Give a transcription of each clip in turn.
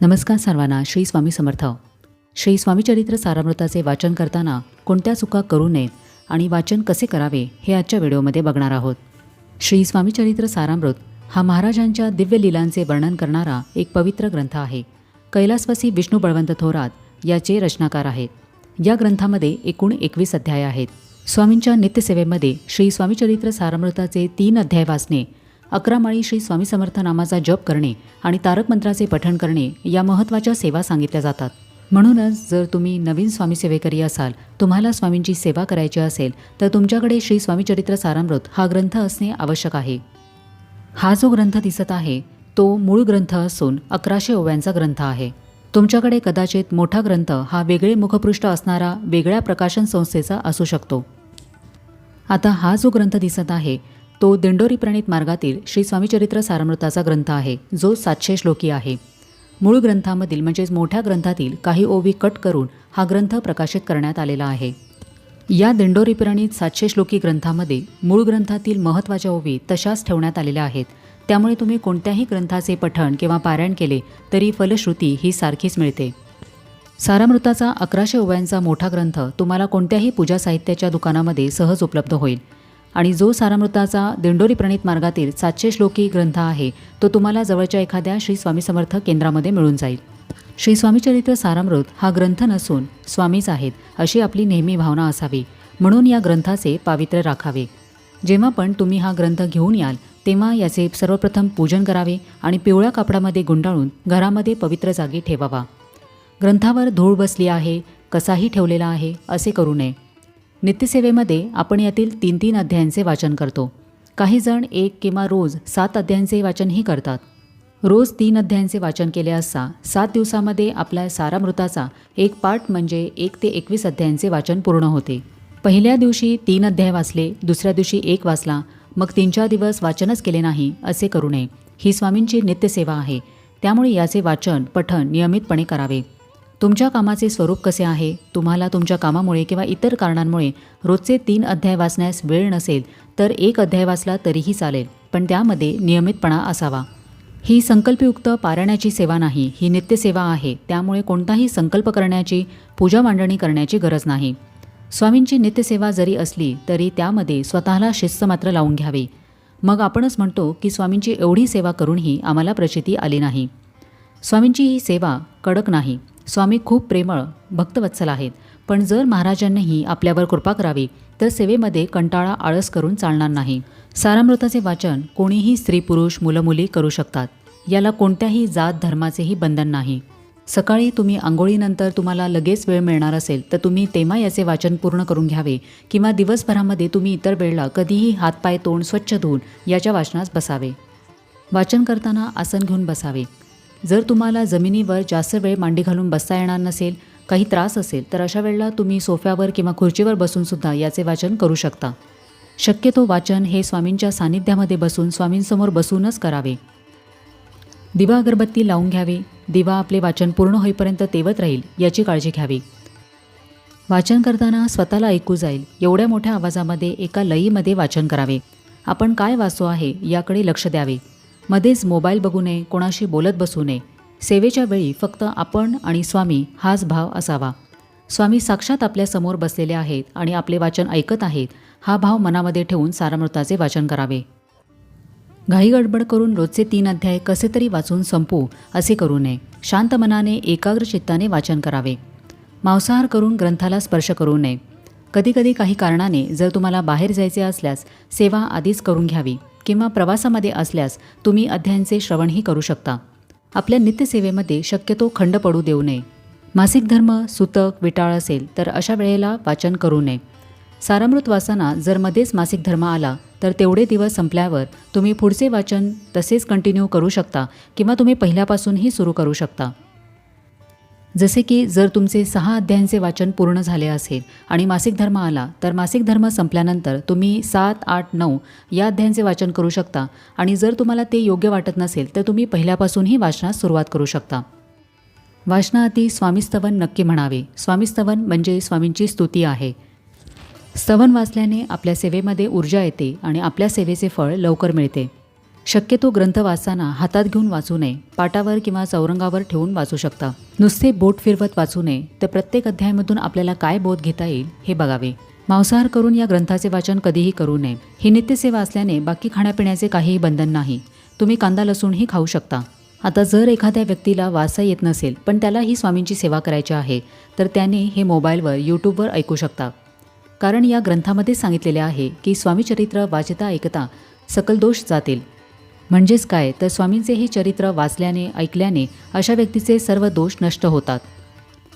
नमस्कार सर्वांना श्री स्वामी समर्थ. श्री स्वामीचरित्र सारामृताचे वाचन करताना कोणत्या चुका करू नयेत आणि वाचन कसे करावे हे आजच्या व्हिडिओमध्ये बघणार आहोत. श्री स्वामीचरित्र सारामृत हा महाराजांच्या दिव्य लीलांचे वर्णन करणारा एक पवित्र ग्रंथ आहे. कैलासवासी विष्णू बळवंत थोरात याचे रचनाकार आहेत. या ग्रंथामध्ये एकूण एकवीस अध्याय आहेत. स्वामींच्या नित्यसेवेमध्ये श्री स्वामीचरित्र सारामृताचे तीन अध्याय वाचणे अकरा माळी श्री स्वामी समर्थ नामाचा जप करणे आणि तारक मंत्राचे पठण करणे या महत्त्वाच्या सेवा सांगितल्या जातात. म्हणूनच जर तुम्ही नवीन स्वामी सेवेकरी असाल तुम्हाला स्वामींची सेवा करायची असेल तर तुमच्याकडे श्री स्वामीचरित्र सारामृत हा ग्रंथ असणे आवश्यक आहे. हा जो ग्रंथ दिसत आहे तो मूळ ग्रंथ असून अकराशे ओव्यांचा ग्रंथ आहे. तुमच्याकडे कदाचित मोठा ग्रंथ हा वेगळे मुखपृष्ठ असणारा वेगळ्या प्रकाशन संस्थेचा असू शकतो. आता हा जो ग्रंथ दिसत आहे तो दिंडोरी प्रणित मार्गातील श्री स्वामीचरित्र सारमृताचा ग्रंथ आहे जो सातशे श्लोकी आहे. मूळ ग्रंथामधील म्हणजेच मोठ्या ग्रंथातील काही ओवी कट करून हा ग्रंथ प्रकाशित करण्यात आलेला आहे. या दिंडोरी प्रणित सातशे श्लोकी ग्रंथामध्ये मूळ ग्रंथातील महत्त्वाच्या ओवी तशाच ठेवण्यात आलेल्या आहेत. त्यामुळे तुम्ही कोणत्याही ग्रंथाचे पठण किंवा पारायण केले तरी फलश्रुती ही सारखीच मिळते. सारामृताचा अकराशे ओव्यांचा मोठा ग्रंथ तुम्हाला कोणत्याही पूजा साहित्याच्या दुकानामध्ये सहज उपलब्ध होईल. आणि जो सारामृताचा दिंडोरी प्रणित मार्गातील सातशे श्लोकी ग्रंथ आहे तो तुम्हाला जवळच्या एखाद्या श्री स्वामी समर्थ केंद्रामध्ये मिळून जाईल. श्री स्वामीचरित्र सारामृत हा ग्रंथ नसून स्वामीच आहेत अशी आपली नेहमी भावना असावी. म्हणून या ग्रंथाचे पावित्र्य राखावे. जेव्हा पण तुम्ही हा ग्रंथ घेऊन याल तेव्हा याचे सर्वप्रथम पूजन करावे आणि पिवळ्या कापडामध्ये गुंडाळून घरामध्ये पवित्र जागी ठेवावा. ग्रंथावर धूळ बसली आहे कसाही ठेवलेला आहे असे करू नये. नित्यसेवेमध्ये आपण यातील तीन तीन अध्यायांचे वाचन करतो. काही जण एक किंवा रोज सात अध्यायांचे वाचनही करतात. रोज तीन अध्यायांचे वाचन केले असता सात दिवसामध्ये आपल्या सारामृताचा एक पाठ म्हणजे एक ते एकवीस अध्यायांचे वाचन पूर्ण होते. पहिल्या दिवशी तीन अध्याय वाचले दुसऱ्या दिवशी एक वाचला मग तीन चार दिवस वाचनच केले नाही असे करू नये. ही स्वामींची नित्यसेवा आहे. त्यामुळे याचे वाचन पठण नियमितपणे करावे. तुमच्या कामाचे स्वरूप कसे आहे? तुम्हाला तुमच्या कामामुळे किंवा इतर कारणांमुळे रोजचे तीन अध्याय वाचण्यास वेळ नसेल तर एक अध्याय वाचला तरीही चालेल पण त्यामध्ये नियमितपणा असावा. ही संकल्पयुक्त पारायणाची सेवा नाही ही नित्यसेवा आहे त्यामुळे कोणताही संकल्प करण्याची पूजा मांडणी करण्याची गरज नाही. स्वामींची नित्यसेवा जरी असली तरी त्यामध्ये स्वतःला शिस्त मात्र लावून घ्यावी. मग आपणच म्हणतो की स्वामींची एवढी सेवा करूनही आम्हाला प्रचिती आली नाही. स्वामींची ही सेवा कडक नाही. स्वामी खूप प्रेमळ भक्तवत्सल आहेत. पण जर महाराजांनीही आपल्यावर कृपा करावी तर सेवेमध्ये कंटाळा आळस करून चालणार नाही. सारामृताचे वाचन कोणीही स्त्री पुरुष मुलं मुली करू शकतात. याला कोणत्याही जात धर्माचेही बंधन नाही. सकाळी तुम्ही आंघोळीनंतर तुम्हाला लगेच वेळ मिळणार असेल तर तुम्ही तेव्हा याचे वाचन पूर्ण करून घ्यावे किंवा दिवसभरामध्ये तुम्ही इतर वेळेला कधीही हातपाय तोंड स्वच्छ धुवून याच्या वाचनास बसावे. वाचन करताना आसन घेऊन बसावे. जर तुम्हाला जमिनीवर जास्त वेळ मांडी घालून बसता येणार नसेल काही त्रास असेल तर अशा वेळेला तुम्ही सोफ्यावर किंवा खुर्चीवर बसूनसुद्धा याचे वाचन करू शकता. शक्यतो वाचन हे स्वामींच्या सानिध्यामध्ये बसून स्वामींसमोर बसूनच करावे. दिवा अगरबत्ती लावून घ्यावी. दिवा आपले वाचन पूर्ण होईपर्यंत तेवत राहील याची काळजी घ्यावी. वाचन करताना स्वतःला ऐकू जाईल. एवढ्या मोठ्या आवाजामध्ये एका लईमध्ये वाचन करावे. आपण काय वाचतो आहे याकडे लक्ष द्यावे. मध्येच मोबाईल बघू नये कोणाशी बोलत बसू नये. सेवेच्या वेळी फक्त आपण आणि स्वामी हाच भाव असावा. स्वामी साक्षात आपल्यासमोर बसलेले आहेत आणि आपले वाचन ऐकत आहेत हा भाव मनामध्ये ठेवून सारामृताचे वाचन करावे. घाई गडबड करून रोजचे तीन अध्याय कसे तरी वाचून संपू असे करू नये. शांत मनाने एकाग्र चित्ताने वाचन करावे. मांसाहार करून ग्रंथाला स्पर्श करू नये. कधीकधी काही कारणाने जर तुम्हाला बाहेर जायचे असल्यास सेवा आधीच करून घ्यावी. किंवा प्रवासामध्ये असल्यास तुम्ही अध्यायांचे श्रवणही करू शकता. आपल्या नित्यसेवेमध्ये शक्यतो खंड पडू देऊ नये. मासिक धर्म सुतक विटाळ असेल तर अशा वेळेला वाचन करू नये. सारामृत वासना जर मध्येच मासिक धर्म आला तर तेवढे दिवस संपल्यावर तुम्ही पुढचे वाचन तसेच कंटिन्यू करू शकता किंवा तुम्ही पहिल्यापासूनही सुरू करू शकता. जसे की जर तुमचे सहा अध्यायांचे वाचन पूर्ण झाले असेल आणि मासिक धर्म आला तर मासिक धर्म संपल्यानंतर तुम्ही सात आठ नऊ या अध्यायांचे वाचन करू शकता. आणि जर तुम्हाला ते योग्य वाटत नसेल तर तुम्ही पहिल्यापासूनही वाचनास सुरुवात करू शकता. वाचनाआधी स्वामीस्तवन नक्की म्हणावे. स्वामीस्तवन म्हणजे स्वामींची स्तुती आहे. स्तवन वाचल्याने आपल्या सेवेमध्ये ऊर्जा येते आणि आपल्या सेवेचे फळ लवकर मिळते. शक्यतो ग्रंथ वाचताना हातात घेऊन वाचू नये पाटावर किंवा चौरंगावर ठेवून वाचू शकता. नुसते बोट फिरवत वाचू नये तर प्रत्येक अध्यायामधून आपल्याला काय बोध घेता येईल हे बघावे. मांसाहार करून या ग्रंथाचे वाचन कधीही करू नये. ही नित्यसेवा असल्याने बाकी खाण्यापिण्याचे काहीही बंधन नाही. तुम्ही कांदा लसूणही खाऊ शकता. आता जर एखाद्या व्यक्तीला वाचता येत नसेल पण त्याला ही स्वामींची सेवा करायची आहे तर त्याने हे मोबाईलवर यूट्यूबवर ऐकू शकता. कारण या ग्रंथामध्ये सांगितलेले आहे की स्वामीचरित्र वाचता ऐकता सकल दोष जातील. म्हणजेच काय? तर स्वामींचे हे चरित्र वाचल्याने ऐकल्याने अशा व्यक्तीचे सर्व दोष नष्ट होतात.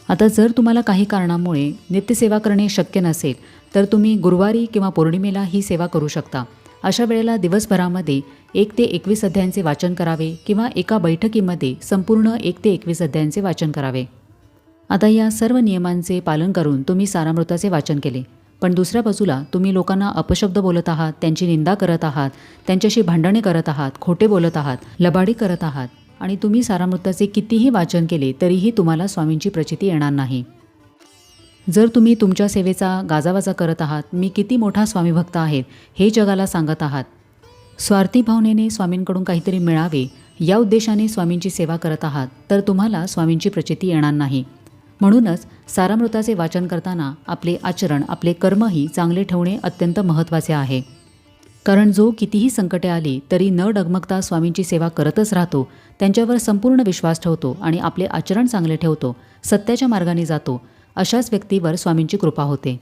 आता जर तुम्हाला काही कारणामुळे नित्यसेवा करणे शक्य नसेल तर तुम्ही गुरुवारी किंवा पौर्णिमेला ही सेवा करू शकता. अशा वेळेला दिवसभरामध्ये एक ते एकवीस अध्यायांचे वाचन करावे किंवा एका बैठकीमध्ये संपूर्ण एक ते एकवीस अध्यायांचे वाचन करावे. आता या सर्व नियमांचे पालन करून तुम्ही सारामृताचे वाचन केले. पण दुसऱ्या बाजूला तुम्ही लोकांना अपशब्द बोलत आहात त्यांची निंदा करत आहात त्यांच्याशी भांडणे करत आहात खोटे बोलत आहात लबाडी करत आहात आणि तुम्ही सारामृताचे कितीही वाचन केले तरीही तुम्हाला स्वामींची प्रचिती येणार नाही. जर तुम्ही तुमच्या सेवेचा गाजावाजा करत आहात मी किती मोठा स्वामीभक्त आहेत हे जगाला सांगत आहात. स्वार्थी भावनेने स्वामींकडून काहीतरी मिळावे या उद्देशाने स्वामींची सेवा करत आहात तर तुम्हाला स्वामींची प्रचिती येणार नाही. म्हणूनच सारामृताचे वाचन करताना आपले आचरण आपले कर्मही चांगले ठेवणे अत्यंत महत्त्वाचे आहे. कारण जो कितीही संकटे आली तरी न डगमगता स्वामींची सेवा करतच राहतो त्यांच्यावर संपूर्ण विश्वास ठेवतो आणि आपले आचरण चांगले ठेवतो सत्याच्या मार्गाने जातो अशाच व्यक्तीवर स्वामींची कृपा होते.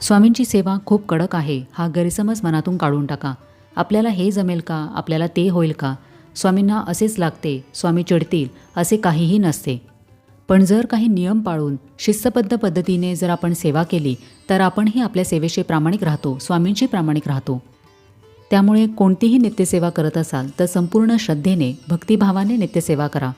स्वामींची सेवा खूप कडक आहे हा गैरसमज मनातून काढून टाका. आपल्याला हे जमेल का? आपल्याला ते होईल का? स्वामींना असेच लागते स्वामी चिडतील असे काहीही नसते. पण जर काही नियम पाळून शिस्तबद्ध पद्धतीने जर आपण सेवा केली तर आपणही आपल्या सेवेशी प्रामाणिक राहतो स्वामींशी प्रामाणिक राहतो. त्यामुळे कोणतीही नित्यसेवा करत असाल तर संपूर्ण श्रद्धेने भक्तिभावाने नित्यसेवा करा.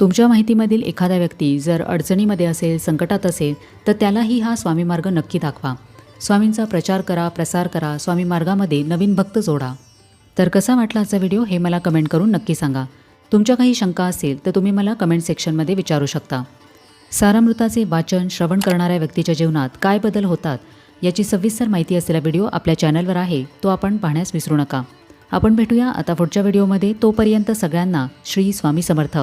तुमच्या माहितीमधील एखादा व्यक्ती जर अडचणीमध्ये असेल संकटात असेल तर त्यालाही हा स्वामी मार्ग नक्की दाखवा. स्वामींचा प्रचार करा प्रसार करा स्वामी मार्गामध्ये नवीन भक्त जोडा. तर कसा वाटला आजचा व्हिडिओ हे मला कमेंट करून नक्की सांगा. तुमच्या काही शंका असेल तर तुम्ही मला कमेंट सेक्शनमध्ये विचारू शकता. सारामृताचे वाचन श्रवण करणाऱ्या व्यक्तीच्या जीवनात काय बदल होतात याची सविस्तर माहिती असलेला व्हिडिओ आपल्या चॅनलवर आहे तो आपण पाहण्यास विसरू नका. आपण भेटूया आता पुढच्या व्हिडिओमध्ये तोपर्यंत सगळ्यांना श्री स्वामी समर्थ.